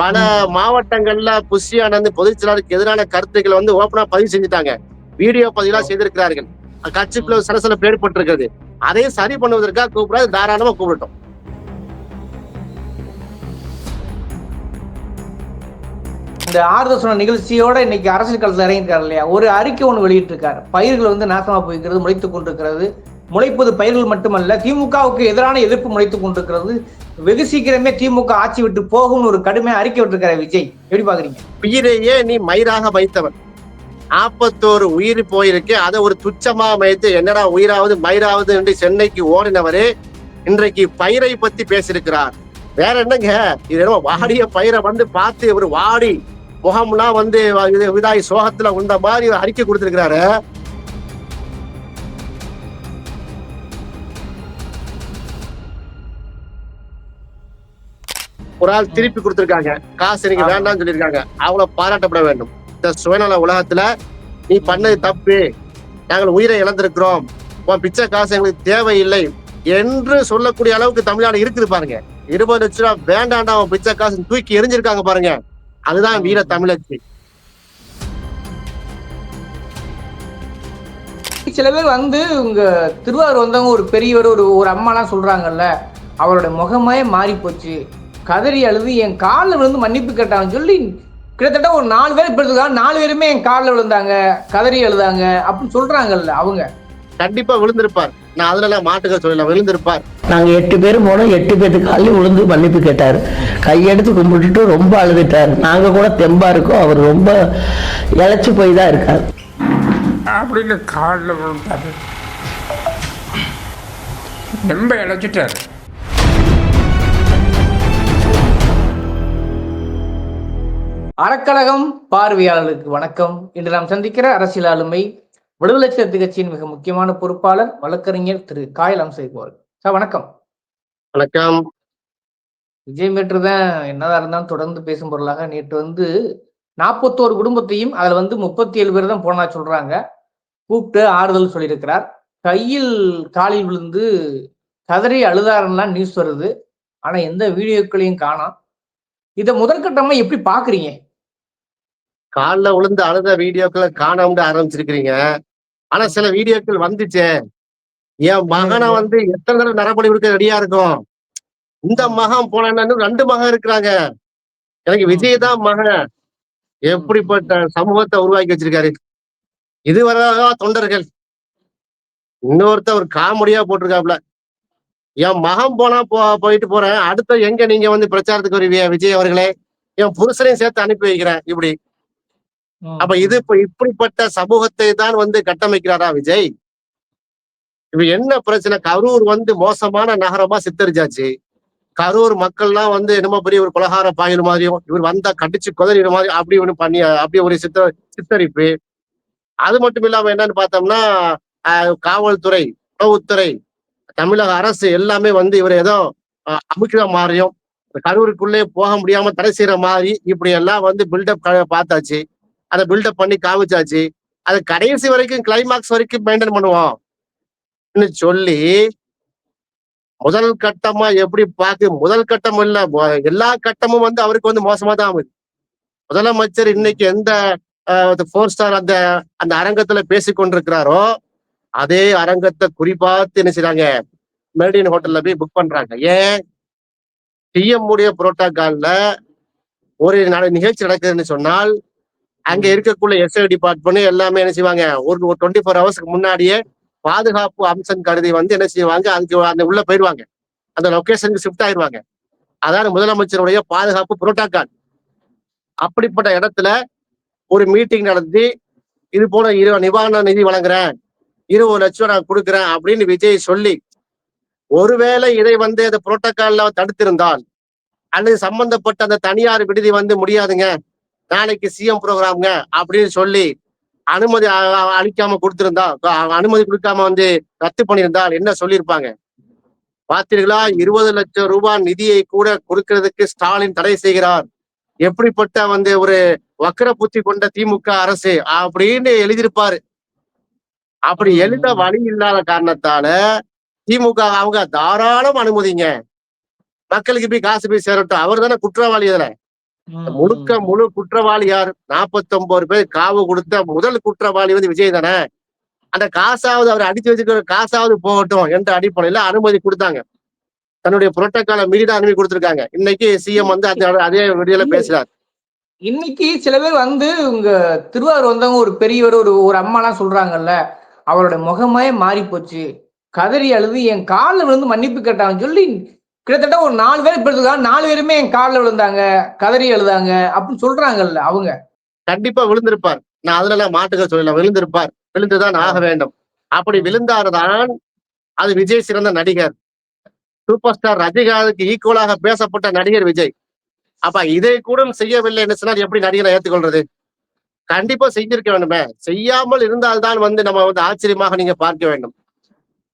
பல மாவட்டங்கள்ல புஷி ஆனந்த் பொதுச் செயலாளருக்கு எதிரான கருத்துக்களை வந்து ஓப்பனா பதிவு செஞ்சுட்டாங்க. வீடியோ பதிவெல்லாம் செய்திருக்கிறார்கள். கட்சிக்குள்ள சலசலப்பு ஏற்பட்டிருக்கிறது அதை சரி பண்ணுவதற்காக கூப்பிடாது தாராளமா கூப்பிடட்டும். இந்த ஆறுதல் சொன்ன நிகழ்ச்சியோட இன்னைக்கு அரசியல் களத்தில் இறங்கியிருக்காரு இல்லையா? ஒரு அறிக்கை ஒன்று வெளியிட்டிருக்காரு. பயிர்கள் வந்து நாசமா போய்க்கிறது முளைத்துக் கொண்டிருக்கிறது. முளைப்பது பயிர்கள் மட்டுமல்ல திமுகவுக்கு எதிரான எதிர்ப்பு முளைத்துக் கொண்டிருக்கிறது. வெகு சீக்கிரமே திமுக ஆட்சி விட்டு போகும்னு ஒரு கடுமையா அறிக்கை விட்டுருக்கிற விஜய். எப்படி பாக்குறீங்க உயிரையே நீ மயிராக வைத்தவன். நாற்பத்தோரு உயிர் போயிருக்கு. அதை ஒரு துச்சமா வைத்து என்னடா உயிராவது மயிராவது என்று சென்னைக்கு ஓடினவரே இன்றைக்கு பயிரை பத்தி பேசியிருக்கிறார். வேற என்னங்க? இது என்னமோ வாடிய பயிரை வந்து பார்த்து இவர் வாடி முகம்லாம் வந்து விதாய் இதாகி சோகத்துல உண்ட மாதிரி அறிக்கை கொடுத்திருக்கிறாரு. ஒரு ஆள் திருப்பி கொடுத்திருக்காங்க. காசு எனக்கு. வேண்டாம்னு சொல்லியிருக்காங்க. அவங்கள பாராட்டப்பட வேண்டும். இந்த சுயநல உலகத்துல நீ பண்ணது தப்பு. நாங்கள் உயிரை இழந்திருக்கிறோம். உன் பிச்சை காசு எங்களுக்கு தேவையில்லை என்று சொல்லக்கூடிய அளவுக்கு தமிழ்நாடு இருக்குது பாருங்க. இருபது லட்ச ரூபா வேண்டாண்டா அவன் பிச்சை காசு தூக்கி எரிஞ்சிருக்காங்க பாருங்க. அதுதான் வீர தமிழச்சி. சில பேர் வந்து உங்க திருவாரூர் வந்தவங்க ஒரு பெரியவர் ஒரு ஒரு அம்மாலாம் சொல்றாங்கல்ல. அவரோட முகமே மாறி போச்சு கதறி அழுது என் காலில் விழுந்து மன்னிப்பு கேட்டாங்கன்னு சொல்லி கிட்டத்தட்ட ஒரு நாலு பேர் இப்ப நாலு பேருமே என் காலில் விழுந்தாங்க கதறி அழுதாங்க அப்படின்னு சொல்றாங்கல்ல அவங்க. கண்டிப்பா விழுந்திருப்பார். நான் அதுல எல்லாம் மாட்டுக்க சொல்லல விழுந்திருப்பார். நாங்க எட்டு பேர் போனோம் எட்டு பேருக்கு காலையில் விழுந்து மன்னிப்பு கேட்டாரு. கையெடுத்து கும்பிட்டுட்டு ரொம்ப அழுதுட்டாரு. நாங்க கூட தெம்பா இருக்கோம் அவர் ரொம்ப இழைச்சு போய் தான் இருக்காரு. அப்படின்னு காலில் விழுந்தாரு. ரொம்ப இழைச்சிட்டாரு. அறக்கழகம் பார்வையாளர்களுக்கு வணக்கம். இன்று நாம் சந்திக்கிற அரசியல் ஆளுமை விடுதலை சிறுத்தை கட்சியின் மிக முக்கியமான பொறுப்பாளர் வழக்கறிஞர் திரு காயல் அம்சைகோல் சார் வணக்கம். வணக்கம். விஜய் மேற்று தான் என்னதான் இருந்தாலும் தொடர்ந்து பேசும் பொருளாக நேற்று வந்து நாற்பத்தோரு குடும்பத்தையும் அதுல வந்து முப்பத்தி ஏழு பேர் தான் போனா சொல்றாங்க. கூப்பிட்டு ஆறுதல் சொல்லியிருக்கிறார். கையில் காலில் விழுந்து கதறி அழுதாருலாம் நியூஸ் வருது. ஆனா எந்த வீடியோக்களையும் காணோம். இதை முதற்கட்டமா எப்படி பாக்குறீங்க கால்ல விழுந்து அழுத வீடியோக்களை காணாம ஆரம்பிச்சிருக்கிறீங்க. ஆனா சில வீடியோக்கள் வந்துச்சே. என் மகனை வந்து எத்தனை தடவை நரபலி கொடுக்க ரெடியா இருக்கும். இந்த மகன் போனா ரெண்டு மகன் இருக்கிறாங்க. எனக்கு விஜய் தான் மகன். எப்படிப்பட்ட சமூகத்தை உருவாக்கி வச்சிருக்காரு. இதுவரையா தொண்டர்கள். இன்னொருத்த ஒரு காமெடியா போட்டிருக்காப்ல என் மகன் போனா போ போயிட்டு போறேன். அடுத்த எங்க நீங்க வந்து பிரச்சாரத்துக்கு வருவீங்க விஜய் அவர்களே? என் புருஷனையும் சேர்த்து அனுப்பி வைக்கிறேன். இப்படி. அப்ப இது இப்ப இப்படிப்பட்ட சமூகத்தை தான் வந்து கட்டமைக்கிறாரா விஜய்? இப்ப என்ன பிரச்சனை? கரூர் வந்து மோசமான நகரமா சித்தரிச்சாச்சு. கரூர் மக்கள்லாம் வந்து என்னமோ பெரிய ஒரு பலகார பாயிரு மாதிரியும் இவர் வந்தா கடிச்சு குதறிற மாதிரி அப்படி ஒண்ணு பண்ணி அப்படி ஒரு சித்த சித்தரிப்பு. அது மட்டும் இல்லாம என்னன்னு பார்த்தோம்னா காவல்துறை உளவுத்துறை தமிழக அரசு எல்லாமே வந்து இவர் ஏதோ அமுக்கிற மாதிரியும் கரூருக்குள்ளே போக முடியாம தடை செய்யற மாதிரி இப்படி எல்லாம் வந்து பில்டப் பார்த்தாச்சு. அதை பில்டப் பண்ணி காமிச்சாச்சு. அதை கடைசி வரைக்கும் கிளைமாக்ஸ் வரைக்கும் மெயின்டைன் பண்ணுவோம். சொல்லி முதல் கட்டமா எப்படி பார்க்க முதல் கட்டம் இல்ல எல்லா கட்டமும் வந்து அவருக்கு வந்து மோசமா தான் ஆகுது முதலமைச்சர் இன்னைக்கு எந்த ஃபோர் ஸ்டார் அந்த அந்த அரங்கத்துல பேசி கொண்டிருக்கிறாரோ அதே அரங்கத்தை குறிப்பாத்து என்ன செய்யறாங்க மெரிடியன் ஹோட்டல்ல போய் புக் பண்றாங்க. ஏன்? டிஎம் உடைய புரோட்டோகால்ல ஒரு நிகழ்ச்சி நடக்குதுன்னு சொன்னால் அங்க இருக்கக்குள்ள எஸ்ஐ டிபார்ட்மெண்ட் எல்லாமே என்ன செய்வாங்க? ஒரு டுவெண்ட்டி ஃபோர் ஹவர்ஸ்க்கு முன்னாடியே பாதுகாப்பு அம்சம் கருதி வந்து என்ன செய்வாங்க? அதுக்கு அந்த உள்ள போயிடுவாங்க. அந்த லொகேஷனுக்கு ஷிஃப்ட் ஆயிடுவாங்க. அதாவது முதலமைச்சருடைய பாதுகாப்பு புரோட்டோகால் அப்படிப்பட்ட இடத்துல ஒரு மீட்டிங் நடத்தி இது போல இரு நிவாரண நிதி வழங்குறேன். இருபது லட்சம் நான் கொடுக்குறேன் அப்படின்னு விஜய் சொல்லி ஒருவேளை இதை வந்து அந்த புரோட்டோகால்ல தடுத்திருந்தால் அல்லது சம்பந்தப்பட்ட அந்த தனியார் விடுதி வந்து முடியாதுங்க. நாளைக்கு சிஎம் ப்ரோக்ராம்ங்க அப்படின்னு சொல்லி அனுமதி அளிக்காம கொடுத்திருந்தா அனுமதி கொடுக்காம வந்து ரத்து பண்ணியிருந்தால் என்ன சொல்லியிருப்பாங்க? பார்த்தீர்களா? இருபது லட்சம் ரூபாய் நிதியை கூட கொடுக்கிறதுக்கு ஸ்டாலின் தடை செய்கிறார். எப்படிப்பட்ட வந்து ஒரு வக்கர புத்தி கொண்ட திமுக அரசு அப்படின்னு எழுதியிருப்பாரு. அப்படி எழுத வழி இல்லாத காரணத்தால திமுக அவங்க தாராளம் அனுமதிங்க. மக்களுக்கு போய் காசு போய் சேரட்டும். அவர் தானே குற்றவாளி இதுல முழுக்க. முழு குற்றவாளி யார்? 49 பேர் காவு கொடுத்த முதல் குற்றவாளி வந்து விஜய் தானே? அந்த காசாவது அவர் அடிச்சு வச்சிருக்கிற காசாவது போகட்டும் என்ற அடிப்படையில அனுமதி கொடுத்தாங்க. தன்னுடைய புரோட்டோக்கால மீறி தான் அனுமதி கொடுத்திருக்காங்க. இன்னைக்கு சிஎம் வந்து அந்த அதே வீடியோல பேசுறாரு. இன்னைக்கு சில பேர் வந்து உங்க திருவாரூர் வந்தவங்க ஒரு பெரியவர் ஒரு ஒரு அம்மாலாம் சொல்றாங்கல்ல அவரோட முகமே மாறி போச்சு கதறி அழுது என் காலில் விழுந்து மன்னிப்பு கேட்டாங்கன்னு சொல்லி கிட்டத்தட்ட ஒரு நாலு பேர் இப்ப இருக்காங்க. நாலு பேருமே என் காலில் விழுந்தாங்க. கதறி எழுதாங்க. அப்படின்னு சொல்றாங்கல்ல அவங்க. கண்டிப்பா விழுந்திருப்பார். நான் அதுல எல்லாம் மாட்டுக்க சொல்லல. விழுந்திருப்பார். விழுந்துதான் ஆக வேண்டும். அப்படி விழுந்தார்தான் அது விஜய் சிறந்த நடிகர். சூப்பர் ஸ்டார் ரஜினிகாந்துக்கு ஈக்குவலாக பேசப்பட்ட நடிகர் விஜய். அப்ப இதை கூட செய்யவில்லை என்ன சொன்னால் எப்படி நடிகரை ஏத்துக்கொள்றது கண்டிப்பா செஞ்சிருக்க வேண்டுமே. செய்யாமல் இருந்தால்தான் வந்து நம்ம வந்து ஆச்சரியமாக நீங்க பார்க்க வேண்டும்.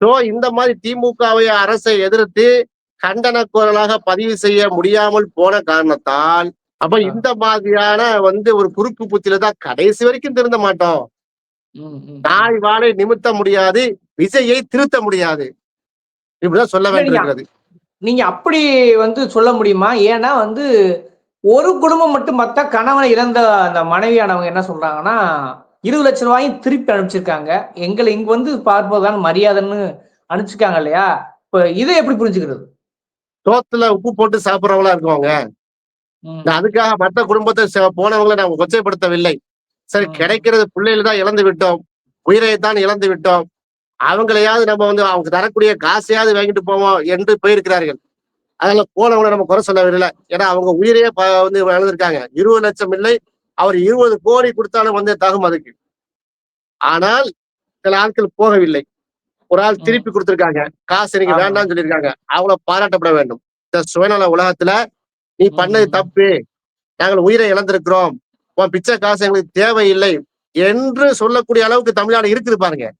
ஸோ இந்த மாதிரி திமுகவை அரசை எதிர்த்து கண்டன குரலாக பதிவு செய்ய முடியாமல் போன காரணத்தால் அப்ப இந்த மாதிரியான வந்து ஒரு குறுக்கு புத்தியில தான் கடைசி வரைக்கும் திருந்த மாட்டோம். நாய் வாழை நிமித்த முடியாது விஜயை திருத்த முடியாது. இப்படிதான் சொல்ல வேண்டியிருக்கிறது. நீங்க அப்படி வந்து சொல்ல முடியுமா? ஏன்னா வந்து ஒரு குடும்பம் மட்டும் பார்த்தா கணவனை இழந்த அந்த மனைவியானவங்க என்ன சொல்றாங்கன்னா இருபது லட்சம் ரூபாயும் திருப்பி அனுப்பிச்சிருக்காங்க. எங்களை இங்க வந்து பார்ப்பதுதான் மரியாதைன்னு அனுப்பிச்சிருக்காங்க இல்லையா? இப்ப இதை எப்படி புரிஞ்சுக்கிறது? சோத்துல உப்பு போட்டு சாப்பிடுறவங்களா இருக்குவாங்க. நான் அதுக்காக மற்ற குடும்பத்தை போனவங்களை நான் கொச்சைப்படுத்தவில்லை. சரி. கிடைக்கிறது பிள்ளைகள் தான் இழந்து விட்டோம். உயிரை தான் இழந்து விட்டோம். அவங்களையாவது நம்ம வந்து அவங்க தரக்கூடிய காசையாவது வாங்கிட்டு போவோம் என்று போயிருக்கிறார்கள். அதனால போனவங்களை நம்ம குறை சொல்ல விடல. ஏன்னா அவங்க உயிரையே வந்து இழந்திருக்காங்க. இருபது லட்சம் இல்லை. அவர் இருபது கோடி கொடுத்தாலும் வந்து தகும் அதுக்கு. ஆனால் சில ஆட்கள் போகவில்லை. ஒரு ஆள் திருப்பி கொடுத்திருக்காங்க. காசு நீங்க ஆமா. வேண்டாம்னு சொல்லியிருக்காங்க. அவங்கள பாராட்டப்பட வேண்டும். இந்த சுயநல உலகத்துல நீ பண்ணது. தப்பு. நாங்கள் உயிரை இழந்திருக்கிறோம். உன் பிச்சை காசு எங்களுக்கு தேவையில்லை என்று சொல்லக்கூடிய அளவுக்கு தமிழ்நாடு இருக்குது பாருங்க.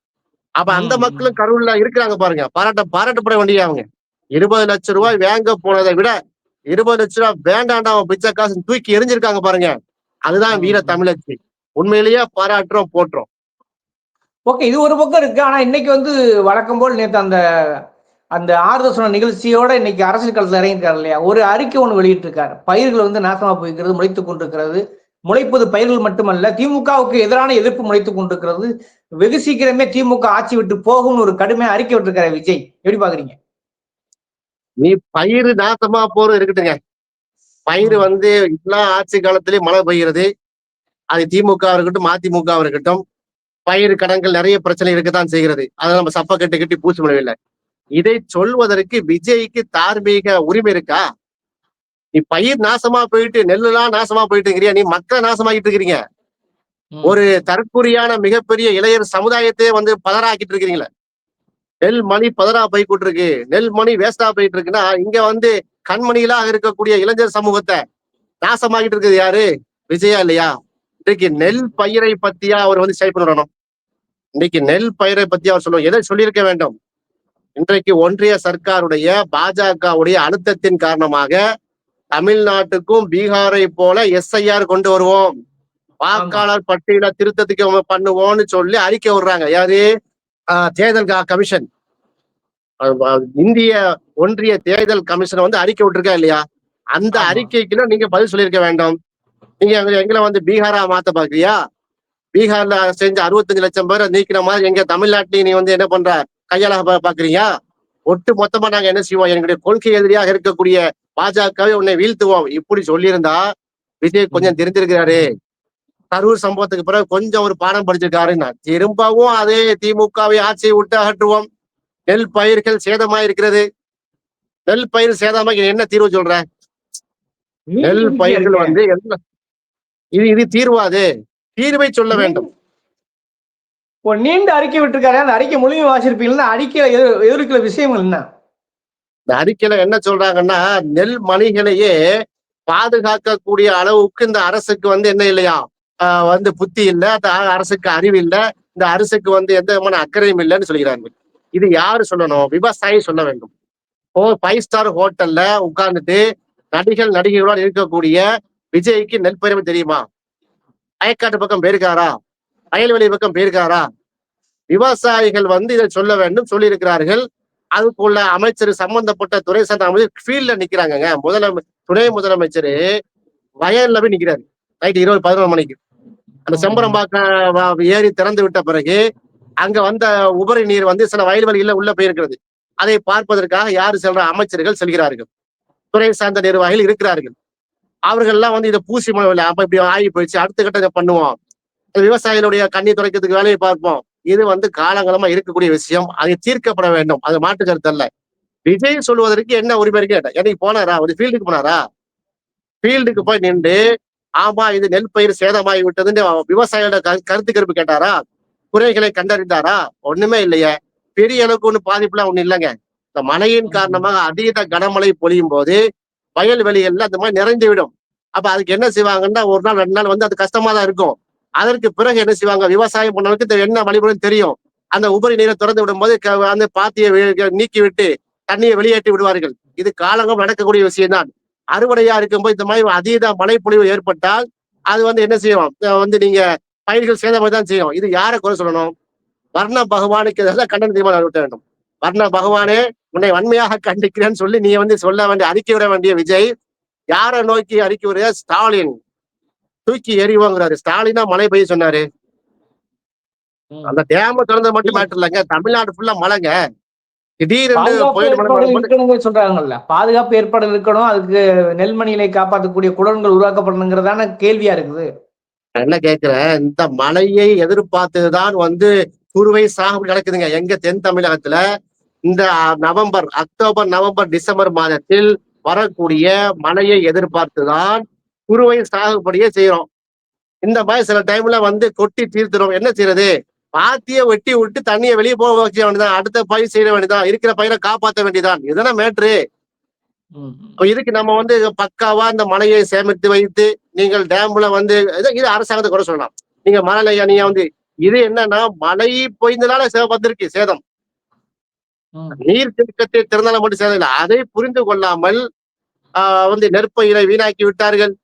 அப்ப அந்த மக்களும் கருவுல இருக்கிறாங்க பாருங்க. பாராட்ட பாராட்டப்பட வேண்டிய அவங்க. இருபது லட்சம் ரூபாய் வாங்க போனதை விட இருபது லட்சம் ரூபாய் வேண்டாண்டா அவன் பிச்சை காசு தூக்கி எரிஞ்சிருக்காங்க பாருங்க. அதுதான் வீர. தமிழச்சி. உண்மையிலேயே பாராட்டுறோம் போற்றோம் ஓகே இது ஒரு பக்கம் இருக்கு. ஆனா இன்னைக்கு வந்து வழக்கம் போல் நேற்று அந்த அந்த ஆறுதல் சொன்ன நிகழ்ச்சியோட இன்னைக்கு அரசியல் களத்தில் இறங்கியிருக்காரு இல்லையா? ஒரு அறிக்கை ஒன்று வெளியிட்டிருக்காரு. பயிர்கள் வந்து நாசமா போய்க்கிறது முளைத்து கொண்டிருக்கிறது. முளைப்பது பயிர்கள் மட்டுமல்ல திமுகவுக்கு எதிரான எதிர்ப்பு முளைத்து கொண்டிருக்கிறது. வெகு சீக்கிரமே திமுக ஆட்சி விட்டு போகும்னு ஒரு கடுமையா அறிக்கை விட்டுருக்காரு விஜய். எப்படி பாக்குறீங்க? நீ பயிர் நாசமா போற இருக்கட்டுங்க. பயிர் வந்து எல்லா ஆட்சி காலத்திலயும் மழை பெய்கிறது அது திமுக இருக்கட்டும் அதிமுக இருக்கட்டும். பயிர் கடன்கள் நிறைய பிரச்சனை இருக்கத்தான் செய்கிறது. அதை நம்ம சப்ப கட்டி கட்டி பூசி முடியவில்லை இதை சொல்வதற்கு விஜய்க்கு தார்மீக உரிமை இருக்கா? நீ பயிர் நாசமா போயிட்டு நெல்லுலாம் நாசமா போயிட்டு இருக்கிறியா நீ மக்களை நாசமாக்கிட்டு இருக்கிறீங்க. ஒரு தற்குறியான மிகப்பெரிய இளையர் சமுதாயத்தையே வந்து பதறாக்கிட்டு இருக்கிறீங்களே. நெல் மணி பதறா போய்கிட்டு இருக்கு நெல் மணி வேஸ்டா போயிட்டு இருக்குன்னா இங்க வந்து கண்மணிகளாக இருக்கக்கூடிய இளைஞர் சமூகத்தை நாசமாக்கிட்டு இருக்குது யாரு? விஜயா இல்லையா? இன்னைக்கு நெல் பயிரை பத்தியா அவர் வந்து பண்ணணும். இன்னைக்கு நெல் பயிரை பத்தி அவர் சொல்லுவோம் எதை சொல்லியிருக்க வேண்டும்? இன்றைக்கு ஒன்றிய சர்க்காருடைய பாஜகவுடைய அழுத்தத்தின் காரணமாக தமிழ்நாட்டுக்கும் பீகாரை போல எஸ்ஐஆர் கொண்டு வருவோம். வாக்காளர் பட்டியல திருத்தத்துக்கு பண்ணுவோம்னு சொல்லி அறிக்கை விடுறாங்க. யாரு? தேர்தல் கமிஷன். இந்திய ஒன்றிய தேர்தல் கமிஷன் வந்து அறிக்கை விட்டுருக்கா இல்லையா? அந்த ஆமா. அறிக்கைக்குள்ள நீங்க பதில் சொல்லியிருக்க வேண்டும். நீங்க எங்க- எங்களை வந்து பீகாரா மாத்த பாக்குறியா பீகார்ல செஞ்ச அறுபத்தஞ்சு லட்சம் பேரை நீக்கிற மாதிரி எங்க தமிழ்நாட்டிலையும் நீ வந்து என்ன பண்ற? கையாள பா- பாக்குறீங்க? ஒட்டு மொத்தமா நாங்க என்ன செய்வோம்? எங்களுடைய கொள்கை எதிரியாக இருக்கக்கூடிய பாஜகவை உன்னை வீழ்த்துவோம். இப்படி சொல்லியிருந்தா விஜய் கொஞ்சம் தெரிஞ்சிருக்கிறாரு கரூர் சம்பவத்துக்கு பிறகு கொஞ்சம் ஒரு பாடம் படிச்சிருக்காருன்னா திரும்பவும் அதே திமுகவை ஆட்சியை விட்டு அகற்றுவோம். நெல் பயிர்கள் சேதமா இருக்கிறது நெல் பயிர் சேதமா என்ன தீர்வு சொல்ற? நெல் பயிர்கள் வந்து என்ன இது இது தீர்வாது தீர்வை சொல்ல வேண்டும். ஒரு நீண்ட அறிக்கை விட்டுருக்காரு அந்த அறிக்கை முழுமையாக வாசிருப்பீங்கன்னா அறிக்கையில எதிர் எதிர்க்கிற விஷயங்கள் என்ன? இந்த அறிக்கையில என்ன சொல்றாங்கன்னா நெல் மணிகளையே பாதுகாக்கக்கூடிய அளவுக்கு இந்த அரசுக்கு வந்து என்ன இல்லையா? வந்து புத்தி இல்ல அரசுக்கு அறிவு இல்ல இந்த அரசுக்கு வந்து எந்த விதமான அக்கறையும் இல்லைன்னு சொல்கிறார்கள். இது யாரு சொல்லணும்? விவசாயி சொல்ல வேண்டும். ஓ ஃபைவ் ஸ்டார் ஹோட்டல்ல உட்கார்ந்துட்டு நடிகள் நடிகைகளோடு இருக்கக்கூடிய விஜய்க்கு நெல் பயிர்வு தெரியுமா? அயக்காட்டு பக்கம் போயிருக்காரா? வயல்வெளி பக்கம் போயிருக்காரா? விவசாயிகள் வந்து இதை சொல்ல வேண்டும் சொல்லியிருக்கிறார்கள். அதுக்குள்ள அமைச்சர் சம்பந்தப்பட்ட துறை சார்ந்த அமைச்சர் ஃபீல்ட்ல நிக்கிறாங்க முதலமை துணை முதலமைச்சர் வயல்ல போய் நிக்கிறாரு. நைட் இருபது பதினொரு மணிக்கு. அந்த செம்பரம்பாக்கம் ஏறி ஏரி திறந்து விட்ட பிறகு அங்க வந்த உபரி நீர் வந்து சில வயல்வெளியில உள்ள போயிருக்கிறது. அதை பார்ப்பதற்காக யாரு செல்ற அமைச்சர்கள் செல்கிறார்கள். துறை சார்ந்த நிர்வாகிகள் இருக்கிறார்கள். அவர்கள் எல்லாம் வந்து இதை பூசி மழை அப்ப இப்படி ஆகி போயிடுச்சு. அடுத்த கட்டத்தை இதை பண்ணுவோம். விவசாயிகளுடைய கண்ணி துடைக்கிறதுக்கு வேலையை பார்ப்போம். இது வந்து காலங்காலமா இருக்கக்கூடிய விஷயம். அது தீர்க்கப்பட வேண்டும். அது மாட்டு கருத்து அல்ல. விஜய் சொல்வதற்கு என்ன உரிமை இருக்கு கேட்டேன் என்னைக்கு போனாரா? ஒரு ஃபீல்டுக்கு போனாரா? ஃபீல்டுக்கு போய் நின்று ஆமா இது நெல் பயிர் சேதமாகி விட்டதுன்னு விவசாயியோட கருத்து கருப்பு கேட்டாரா? குறைகளை கண்டறிந்தாரா? ஒண்ணுமே இல்லையே. பெரிய அளவுக்கு ஒண்ணு பாதிப்புலாம் ஒண்ணு இல்லைங்க. இந்த மழையின் காரணமாக அதீத கனமழை பொழியும் போது வயல்வெளிகள்ல அந்த மாதிரி நிறைந்து விடும் அப்ப அதுக்கு என்ன செய்வாங்கன்னா ஒரு நாள் ரெண்டு நாள் வந்து அது கஷ்டமா தான் இருக்கும். அதற்கு பிறகு என்ன செய்வாங்க? விவசாயம் பண்ணவருக்கு இந்த என்ன வழிமுறை தெரியும். அந்த உபரி நீரை திறந்து விடும்போது க- அந்த பாத்தியை நீக்கி விட்டு தண்ணியை வெளியேற்றி விடுவார்கள். இது காலங்கம் நடக்கக்கூடிய விஷயம் தான் அறுவடையா இருக்கும்போது இந்த மாதிரி அதீத மழைப்பொழிவு ஏற்பட்டால் அது வந்து என்ன செய்யும்? வந்து நீங்க பயிர்கள் சேதமாக தான் செய்யும். இது யாரை குறை சொல்லணும்? வர்ண பகவானுக்கு இதெல்லாம் கண்டன தீர்மானம் அறிவிக்க வேண்டும்? வர்ண பகவானே உன்னை வன்மையாக கண்டிக்கிறேன்னு சொல்லி நீ வந்து சொல்ல வேண்டிய அறிக்கை விட வேண்டிய விஜய் யாரை நோக்கி அறிக்கை விடுற? ஸ்டாலின். தூக்கி எறிவோங்கிறாரு. ஸ்டாலினா மழை பெய்ய சொன்னாரு. அந்த டேம திறந்தது மட்டும் மேட்டர் இல்லைங்க. தமிழ்நாடு ஃபுல்லா மழைங்க. திடீர்னு சொல்றாங்கல்ல. பாதுகாப்பு ஏற்பாடு இருக்கணும். அதுக்கு நெல்மணிகளை காப்பாற்றக்கூடிய குடன்கள் உருவாக்கப்படணுங்கிறதான கேள்வியா இருக்குது. நான் என்ன கேக்குறேன் இந்த மழையை எதிர்பார்த்துதான் வந்து குறுவை சாகுபடி நடக்குதுங்க. எங்க தென் தமிழகத்துல? இந்த நவம்பர் அக்டோபர் நவம்பர் டிசம்பர் மாதத்தில் வரக்கூடிய மழையை எதிர்பார்த்துதான் குறுவை சாகுபடியே செய்யறோம் இந்த மாதிரி சில டைம்ல வந்து கொட்டி தீர்த்துறோம். என்ன செய்யறது பாத்திய வெட்டி விட்டு தண்ணியை வெளியே போக வச்ச வேண்டியதான் அடுத்த பயிர் செய்ய வேண்டியதான் இருக்கிற பயிரை காப்பாற்ற வேண்டியதான் இதுதானே மேட்ரு இதுக்கு நம்ம வந்து பக்காவா இந்த மழையை சேமித்து வைத்து நீங்கள் டேம்ல வந்து இது அரசாங்கத்தை கூட சொல்லலாம். நீங்க மழை நீங்க வந்து இது என்னன்னா மழை பொய்ந்தனால வந்திருக்கு. சேதம். நீர் தேக்கத்தை திறந்தாலும் மட்டும் இல்லை அதை புரிந்து கொள்ளாமல் ஆஹ் வந்து நெற்பயிரை வீணாக்கி விட்டார்கள்.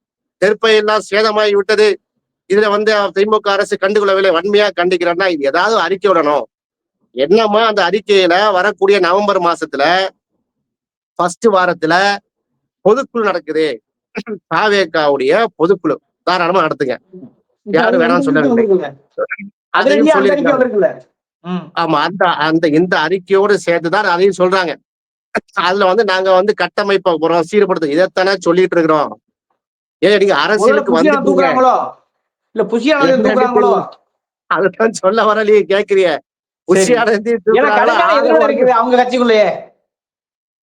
நெற்பயிரெல்லாம் சேதமாகி விட்டது. இதுல வந்து திமுக அரசு கண்டுகொள்ளவில்லை. வன்மையா கண்டிக்கிறேன்னா இது ஏதாவது அறிக்கை விடணும். என்னமா அந்த அறிக்கையில வரக்கூடிய நவம்பர் மாசத்துல ஃபர்ஸ்ட் வாரத்துல பொதுக்குழு நடக்குது. தாவேக்காவுடைய பொதுக்குழு. தாராளமா நடத்துங்க. யாரு வேணாம்னு சொல்லவில்லை. ஆமா அந்த அந்த இந்த அறிக்கையோடு சேர்த்துதான் அதையும் சொல்றாங்க. அதுல வந்து நாங்க வந்து கட்டமைப்பை போறோம் சீர்படுத்து இதைத்தானே சொல்லிட்டு இருக்கிறோம். ஏன் நீங்க அரசியலுக்கு தூக்குறாங்களோ? அதுதான் சொல்ல வரலையே கேக்குறிய அவங்க கட்சிக்குள்ளேயே?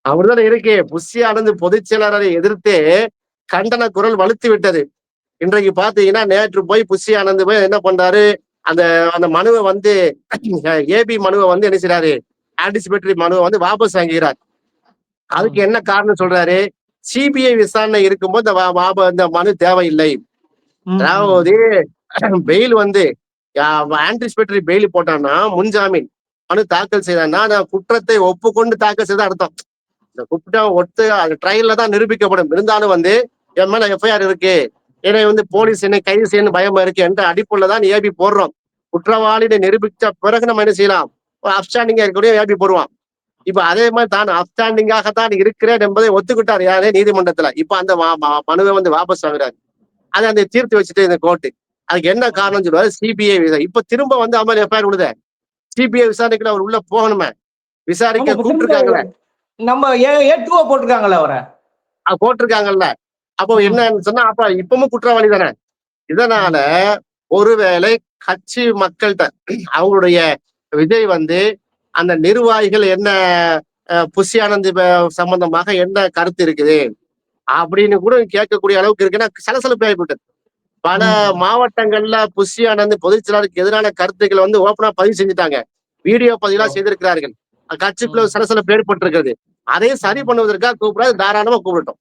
அவர்தான் இருக்கு. புஷி ஆனந்த் பொதுச் செயலாளரை எதிர்த்து கண்டன குரல் வலுத்து விட்டது. இன்றைக்கு பாத்தீங்கன்னா நேற்று போய் புஷி ஆனந்த் போய் என்ன பண்றாரு? அந்த அந்த மனுவை வந்து ஏபி மனுவை வந்து என்ன செய்றாரு? ஆன்டிசிபேட்டரி மனுவை வந்து வாபஸ் வாங்குகிறார் அதுக்கு என்ன காரணம் சொல்றாரு? சிபிஐ விசாரணை இருக்கும்போது இந்த வா- வாப இந்த மனு தேவையில்லை. அதாவது பெயில் வந்து ஆன்டிசிபேட்டரி பெயில் போட்டான்னா முன்ஜாமீன் மனு தாக்கல் செய்தான்னா குற்றத்தை ஒப்புக்கொண்டு தாக்கல் செய்த அர்த்தம். இந்த குற்றம் ஒத்து அது ட்ரையல்ல தான் நிரூபிக்கப்படும். இருந்தாலும் வந்து என் மேல எஃப்ஐஆர் இருக்கு. என்னை வந்து போலீஸ் என்னை கைது செய்யணும் பயமா இருக்கு என்ற அடிப்புல தான் ஏபி போடுறோம். குற்றவாளியை நிரூபிச்ச பிறகு நம்ம என்ன செய்யலாம்? அப்ஸ்டாண்டிங்கா இருக்கக்கூடிய ஏபி போடுவான் இப்ப அதே மாதிரி தான் அப்ஸ்டாண்டிங்காக தான் இருக்கிறேன் என்பதை ஒத்துக்கிட்டார் யாரே? நீதிமன்றத்துல. இப்ப அந்த மனுவை வந்து வாபஸ் வாங்குறாரு. அதை அந்த தீர்த்து வச்சுட்டு இந்த கோர்ட்டு அதுக்கு என்ன காரணம் சொல்லுவாரு? சிபிஐ இப்ப திரும்ப வந்து அமல் எஃப்ஐஆர் விடுத சிபிஐ விசாரணைக்கு அவர் உள்ள போகணுமே. விசாரிக்க கூப்பிட்டுருக்காங்களே. நம்ம ஏ ஏ டூவா போட்டிருக்காங்கல்ல அவரை. போட்டிருக்காங்கல்ல. அப்போ என்னன்னு சொன்னா அப்ப இப்பவும் குற்றவாளி தானே? இதனால ஒருவேளை கட்சி மக்கள்கிட்ட அவங்களுடைய விஜய் வந்து அந்த நிர்வாகிகள் என்ன புஷி ஆனந்த் சம்பந்தமாக என்ன கருத்து இருக்குது? அப்படின்னு கூட கேட்கக்கூடிய அளவுக்கு இருக்குன்னா சலசலப்பு ஆகிவிட்டது பல மாவட்டங்கள்ல புஷி ஆனந்த் பொதுச் செயலாளருக்கு எதிரான கருத்துக்களை வந்து ஓப்பனா பதிவு செஞ்சுட்டாங்க. வீடியோ பதிவெல்லாம் செய்திருக்கிறார்கள். கட்சிக்குள்ள சலசலப்பு ஏற்பட்டிருக்கிறது. அதை சரி பண்ணுவதற்காக கூப்பிடாது தாராளமா கூப்பிட்டோம்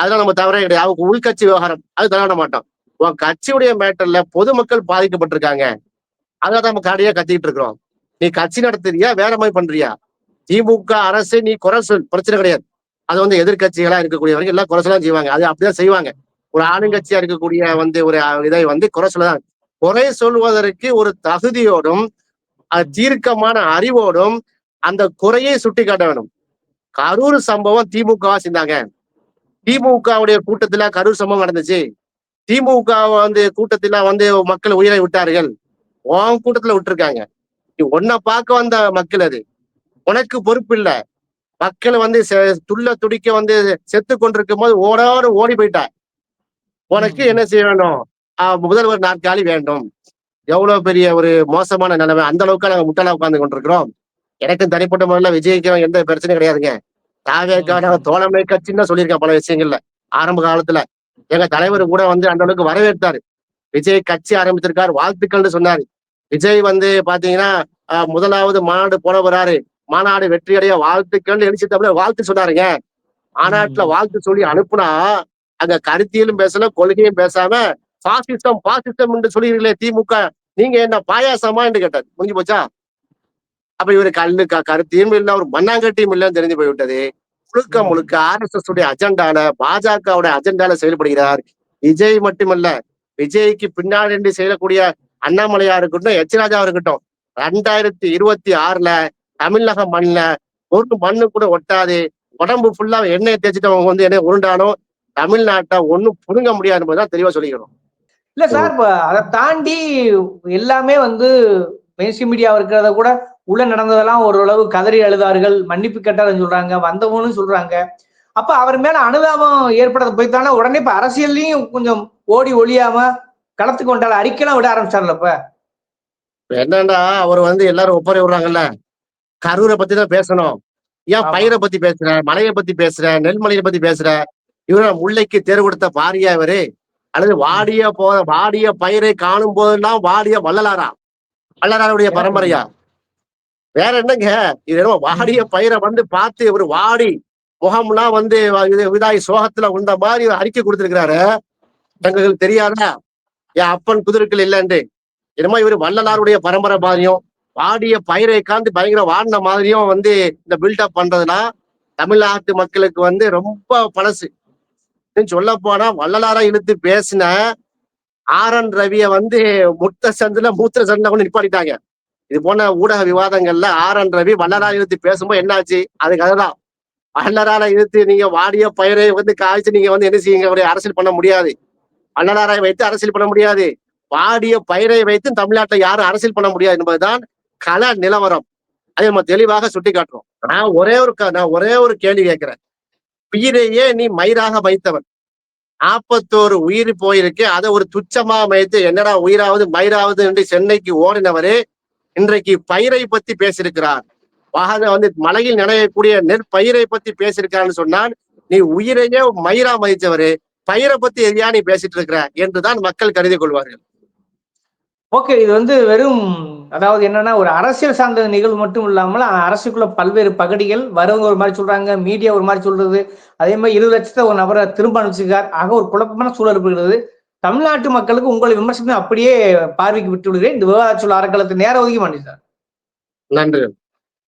அதெல்லாம் நம்ம தவறே கிடையாது. அவங்க உள்கட்சி விவகாரம் அது தலையிட மாட்டோம் உன் கட்சியுடைய மேட்டர்ல பொதுமக்கள் பாதிக்கப்பட்டிருக்காங்க. அதான் நம்ம கடையா கத்திக்கிட்டு இருக்கிறோம். நீ கட்சி நடத்துறியா? வேற மாதிரி பண்றியா? திமுக அரசு நீ குறை சொல் பிரச்சனை கிடையாது. அது வந்து எதிர்கட்சிகளா இருக்கக்கூடியவர்கள் எல்லாம் குறை சொல்லலாம் செய்வாங்க. அது அப்படிதான் செய்வாங்க. ஒரு ஆளுங்கட்சியா இருக்கக்கூடிய வந்து ஒரு இதை வந்து குறை சொல்லதான். குறை சொல்வதற்கு ஒரு தகுதியோடும் தீர்க்கமான அறிவோடும் அந்த குறையை சுட்டி காட்ட வேணும். கரூர் சம்பவம் திமுக செஞ்சாங்க திமுகவுடைய கூட்டத்துல கரூர் சம்பவம் நடந்துச்சு. திமுக வந்து கூட்டத்தில வந்து மக்கள் உயிரை விட்டார்கள். உன் கூட்டத்துல விட்டுருக்காங்க. நீ உன்னை பார்க்க வந்த மக்கள் அது. உனக்கு பொறுப்பு இல்ல. மக்கள் வந்து துள்ள துடிக்க வந்து செத்து கொண்டிருக்கும் போது ஓடோட ஓடி போயிட்ட. உனக்கு என்ன செய்யணும் வேண்டும்? முதல்வர் நாற்காலி வேண்டும். எவ்வளவு பெரிய ஒரு மோசமான நிலைமை. அந்த அளவுக்கு நாங்க முட்டாளா உட்கார்ந்து கொண்டிருக்கிறோம். எனக்கும் தனிப்பட்ட முறையில விஜய்க்கும் எந்த பிரச்சனையும் கிடையாதுங்க. தாவேக்கான தோழமை கட்சின்னு சொல்லியிருக்கேன் பல விஷயங்கள்ல. ஆரம்ப காலத்துல எங்க தலைவர் கூட வந்து அந்த அளவுக்கு வரவேற்றாரு. விஜய் கட்சி ஆரம்பிச்சிருக்காரு வாழ்த்துக்கள்னு சொன்னாரு. விஜய் வந்து பாத்தீங்கன்னா முதலாவது மாநாடு போன வராரு மாநாடு வெற்றியடைய வாழ்த்துக்கள் எழுச்சி தமிழ வாழ்த்து சொன்னாருங்க மாநாட்டுல வாழ்த்து சொல்லி அனுப்புனா அங்க கருத்தியலும் பேசல கொள்கையும் பேசாம பாசிசம் பாசிசம் என்று சொல்லுகிறீங்களே திமுக. நீங்க என்ன பாயாசமா என்று கேட்டார். முடிஞ்சு போச்சா? அப்ப இவரு கல்லு கருத்தியும் இல்ல ஒரு மண்ணாங்கட்டியும் இல்லைன்னு தெரிஞ்சு போய்விட்டது. முழுக்க முழுக்க ஆர் எஸ் எஸ் உடைய அஜெண்டால பாஜகவுடைய அஜெண்டால செயல்படுகிறார். விஜய் மட்டுமல்ல விஜய்க்கு பின்னாடி செயலக்கூடிய அண்ணாமலையா இருக்கட்டும் எச் ராஜா இருக்கட்டும் ரெண்டாயிரத்தி இருபத்தி ஆறுல தமிழக மண்ணுல ஒரு மண்ணு கூட ஒட்டாது. உடம்பு ஃபுல்லா எண்ணெய் தேய்ச்சிட்டு அவங்க வந்து என்ன உருண்டாலும் தமிழ்நாட்டை ஒண்ணும் புடுங்க முடியாது என்பதுதான் தெளிவா சொல்லிக்கிறோம். இல்ல சார் அதை தாண்டி எல்லாமே வந்து மெயின்ஸ்ட்ரீம் மீடியா இருக்கிறத கூட உள்ள நடந்ததெல்லாம் ஓரளவு கதறி அழுதார்கள் மன்னிப்பு கேட்டாருன்னு சொல்றாங்க வந்தவனும் சொல்றாங்க. அப்ப அவர் மேல அனுதாபம் ஏற்படுத்த போய்த்தானே உடனே இப்ப அரசியல்லையும் கொஞ்சம் ஓடி ஒளியாம களத்துக்கு கொண்டால அறிக்கைலாம் விட ஆரம்பிச்சார்ல இப்ப? என்னன்னா அவர் வந்து எல்லாரும் ஒப்பறை விடுறாங்கல்ல? கரூரை பத்தி தான் பேசணும். ஏன். பயிரை பத்தி பேசுற மலையை பத்தி பேசுற நெல்மலையை பத்தி பேசுற? இவர முல்லைக்கு தேர்வு கொடுத்த பாரியா இவரு? அல்லது வாடிய போ வாடிய பயிரை காணும் போதெல்லாம் வாடிய வள்ளலாரா? வள்ளலாருடைய பரம்பரையா? வேற என்னங்க? இது என்னமோ வாடிய பயிரை வந்து பார்த்து இவர் வாடி முகம்லாம் வந்து இதாகி சோகத்துல உண்ட மாதிரி அறிக்கை கொடுத்திருக்கிறாரு. எங்களுக்கு தெரியாதா என் அப்பன் குதிரைகள் இல்லைன்னு என்னமோ இவர் வள்ளலாருடைய பரம்பரை மாதிரியும் வாடிய பயிரை காந்து பயங்கர வாடின மாதிரியும் வந்து இந்த பில்டப் பண்றதுலாம் தமிழ்நாட்டு மக்களுக்கு வந்து ரொம்ப பழசு. சொல்ல போனா வள்ளலாரா இழுத்து பேசின ஆர் என் ரவிய வந்து முத்த சந்துல மூத்திர சந்துல கொண்டு நிப்பாட்டிட்டாங்க. இது போன ஊடக விவாதங்கள்ல ஆர் என் ரவி வள்ளலாரா இழுத்து பேசும்போது என்னாச்சு? அதுக்கு அதுதான் வள்ளலாரா இழுத்து நீங்க வாடிய பயிரை வந்து காய்ச்சி நீங்க வந்து என்ன செய்யுங்க ஒரு அரசியல் பண்ண முடியாது. வள்ளலாரை வைத்து அரசியல் பண்ண முடியாது. வாடிய பயிரை வைத்து தமிழ்நாட்டை யாரும் அரசியல் பண்ண முடியாது என்பதுதான் கல நிலவரம். அதை நம்ம தெளிவாக சுட்டி காட்டுறோம் நான் ஒரே ஒரு க- நான் ஒரே ஒரு கேள்வி கேட்கிறேன். உயிரையே நீ மயிராக வைத்தவன். நாற்பத்தோரு உயிர் போயிருக்கு. அதை ஒரு துச்சமா வைத்து என்னடா உயிராவது மயிராவது என்று சென்னைக்கு ஓடினவரே இன்றைக்கு பயிரை பத்தி பேசியிருக்கிறார். வாகன வந்து மலையில் நினையக்கூடிய நெற்பயிரை பத்தி பேசியிருக்கான்னு சொன்னால் நீ உயிரையே மயிரா மதித்தவரு பயிரை பத்தி எதையா நீ பேசிட்டு இருக்கிற என்றுதான் மக்கள் கருதி கொள்வார்கள். ஓகே இது வந்து வெறும் அதாவது என்னன்னா ஒரு அரசியல் சார்ந்த நிகழ்வு மட்டும் இல்லாமல் அரசுக்குள்ள பல்வேறு பகடிகள் வரவங்க ஒரு மாதிரி சொல்றாங்க மீடியா ஒரு மாதிரி சொல்றது. அதே மாதிரி இருபது லட்சத்தை ஒரு நபரை திரும்ப அனுப்பிச்சிருக்கார். ஆக ஒரு குழப்பமான சூழல் இருக்கிறது. தமிழ்நாட்டு மக்களுக்கு உங்களை விமர்சனம் அப்படியே பார்வைக்கு விட்டு விடுகிறேன் இந்த விவாத சொல்ல அறக்களத்தை நேரம் ஒதுக்கி மாட்டேன் சார். நன்றி.